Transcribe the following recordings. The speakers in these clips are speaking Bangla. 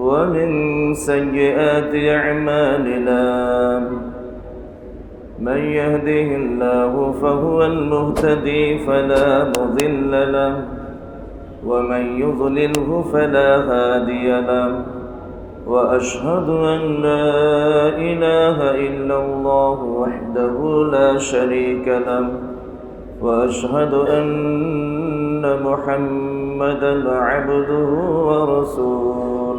ومن سيئات أعمالنا من يهده الله فهو المهتدي فلا مضل له ومن يضلله فلا هادي له وأشهد أن لا إله إلا الله وحده لا شريك له وأشهد أن محمدا عبده ورسوله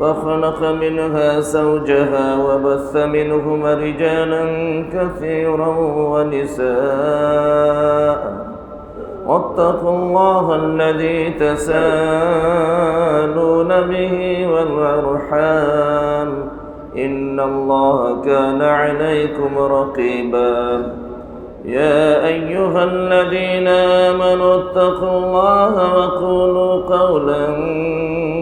وخلق منها زوجها وبث منهما رجالا كثيرا ونساء. واتقوا الله الذي تسالون به والأرحام. إن الله كان عليكم رقيبا. يا أيها الذين آمنوا اتقوا الله وقولوا قولا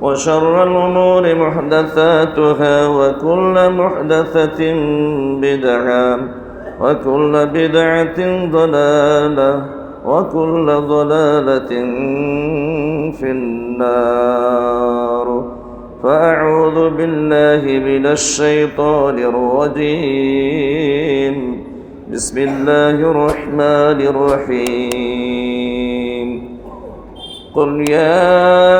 وشر الأمور محدثاتها وكل محدثة بدعة وكل بدعة ضلالة وكل ضلالة في النار. فأعوذ بالله من الشيطان الرجيم. بسم الله الرحمن الرحيم. قل يا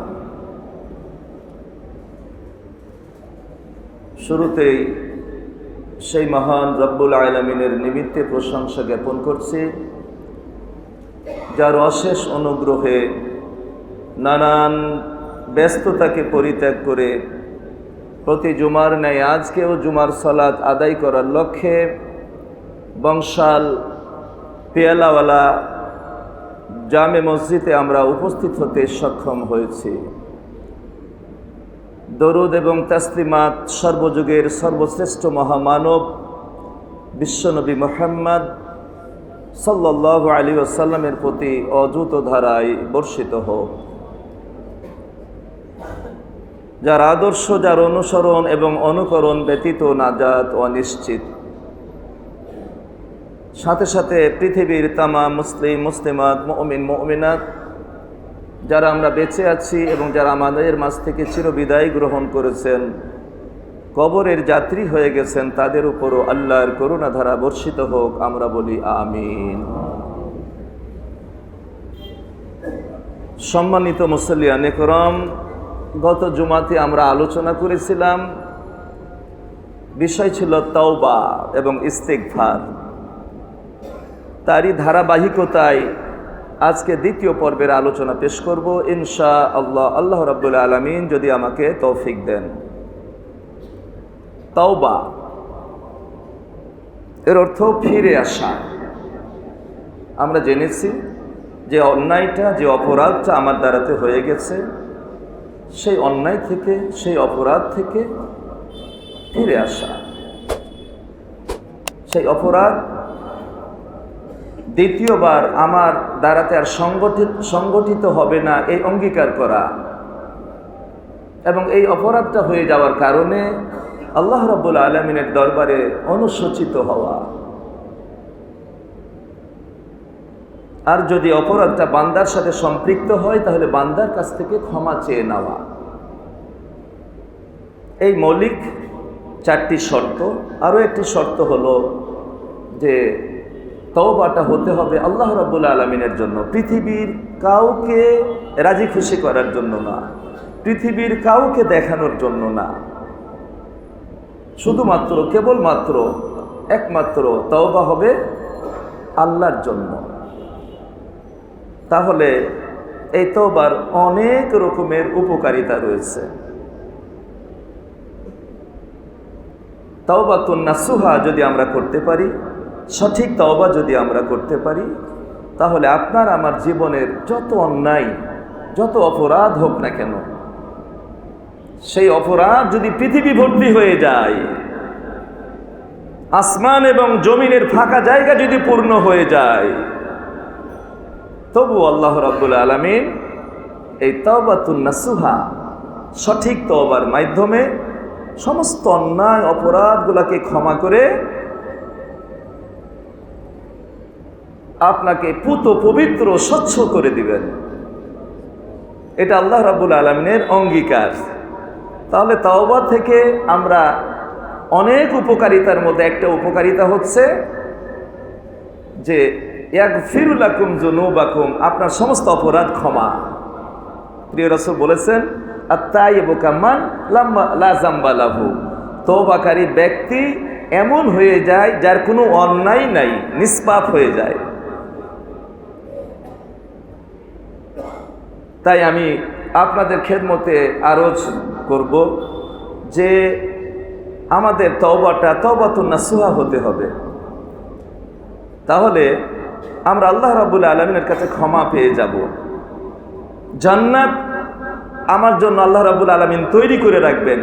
শুরুতেই সেই মহান রব্বুল আলমিনের নিমিত্তে প্রশংসা জ্ঞাপন করছি, যার অশেষ অনুগ্রহে নানান ব্যস্ততাকে পরিত্যাগ করে প্রতি জুমার ন্যায় আজকেও জুমার সলাদ আদায় করার লক্ষ্যে বংশাল পেয়ালাওয়ালা জামে মসজিদে আমরা উপস্থিত হতে সক্ষম হয়েছি। দরুদ এবং তাসলিমাত সর্বযুগের সর্বশ্রেষ্ঠ মহামানব বিশ্বনবী মোহাম্মদ সাল্লাহ আলী আসাল্লামের প্রতি অযুত ধারায় বর্ষিত হোক। যার আদর্শ, যার অনুসরণ এবং অনুকরণ ব্যতীত নাজাত অনিশ্চিত। সাথে সাথে পৃথিবীর তামা মুসলিম, মুসলিমাত, মমিন, মমিনাত যারা আমরা বেঁচে আছি এবং যারা আমাদের মাঝ থেকে চিরবিদায় গ্রহণ করেছেন, কবরের যাত্রী হয়ে গেছেন, তাদের উপরও আল্লাহর করুণা ধারা বর্ষিত হোক, আমরা বলি আমিন। সম্মানিত মুসল্লিয়ান একরম, গত জুমাতে আমরা আলোচনা করেছিলাম, বিষয় ছিল তওবা এবং ইস্তেকভার তারই ধারাবাহিকতায় আজকে দ্বিতীয় পর্বের আলোচনা পেশ করব ইনশা আল্লাহ আল্লাহ রাবুল আলমিন যদি আমাকে তৌফিক দেন। তাওবা। এর অর্থ ফিরে আসা। আমরা জেনেছি যে অন্যায়টা, যে অপরাধটা আমার দ্বারাতে হয়ে গেছে, সেই অন্যায় থেকে, সেই অপরাধ থেকে ফিরে আসা। সেই অপরাধ দ্বিতীয়বার আমার দ্বারাতে আর সংগঠিত সংগঠিত হবে না এই অঙ্গীকার করা। এবং এই অপরাধটা হয়ে যাওয়ার কারণে আল্লাহ রব্বুল আলমিনের দরবারে অনুশোচিত হওয়া। আর যদি অপরাধটা বান্দার সাথে সম্পৃক্ত হয়, তাহলে বান্দার কাছ থেকে ক্ষমা চেয়ে নেওয়া। এই মৌলিক চারটি শর্ত। আরও একটি শর্ত হলো যে তওবাটা হতে হবে আল্লাহ রাব্বুল আলমিনের জন্য। পৃথিবীর কাউকে রাজি খুশি করার জন্য না, পৃথিবীর কাউকে দেখানোর জন্য না। শুধুমাত্র, কেবলমাত্র, একমাত্র তওবা হবে আল্লাহর জন্য। তাহলে এই তওবার অনেক রকমের উপকারিতা রয়েছে। তাওবাতুন নাসুহা যদি আমরা করতে পারি সঠিক তওবা যদি আমরা করতে পারি, তাহলে আপনার আমার জীবনের যত অন্যায়, যত অপরাধ হোক না কেন, সেই অপরাধ যদি পৃথিবী ভর্তি হয়ে যায়, আসমান এবং জমিনের ফাঁকা জায়গা যদি পূর্ণ হয়ে যায় তবু আল্লাহ রাব্বুল আলমিন এই তওবাতুন নাসুহা, সঠিক তওবার মাধ্যমে সমস্ত অন্যায়, অপরাধগুলোকে ক্ষমা করে আপনাকে পুত পবিত্র, স্বচ্ছ করে দিবেন। এটা আল্লাহ রাবুল আলমিনের অঙ্গীকার। তাহলে তাওবা থেকে আমরা অনেক উপকারিতার মধ্যে, একটা উপকারিতা হচ্ছে যে এক ফিরুল ফিরুলাকুম জুনুবাকুম আপনার সমস্ত অপরাধ ক্ষমা। প্রিয় রসুল বলেছেন আর তাই বোকামান লাজাম্বা লাভু তৌবাকারী ব্যক্তি এমন হয়ে যায় যার কোনো অন্যায় নাই, নিষ্পাপ হয়ে যায়। তাই আমি আপনাদের খেদমতে আরজ করব যে আমাদের তওবাটা তওবাতুন নাসুহা হতে হবে। তাহলে আমরা আল্লাহ রাবুল আলমিনের কাছে ক্ষমা পেয়ে যাব। জান্নাত আমার জন্য আল্লাহ রাবুল আলমিন তৈরি করে রাখবেন।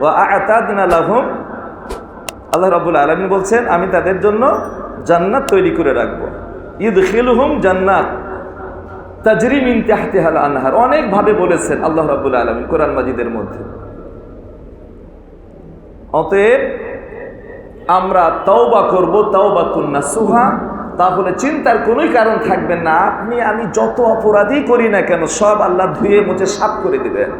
ও আতাদিন আলহম আল্লাহ রাবুল আলমিন বলছেন, আমি তাদের জন্য জান্নাত তৈরি করে রাখব। ঈদ খিলহুম জান্নাত। তাজরিম ইনতাহতেহাল আনহার। অনেকভাবে বলেছেন আল্লাহ রাবুল আলমিন কোরআন মাজিদের মধ্যে। অতএব আমরা তাওবা করব তওবাতুন সুহা। তাহলে চিন্তার কোনোই কারণ থাকবে না। আপনি, আমি যত অপরাধই করি না কেন, সব আল্লাহ ধুয়ে মুছে সাফ করে দিবেন।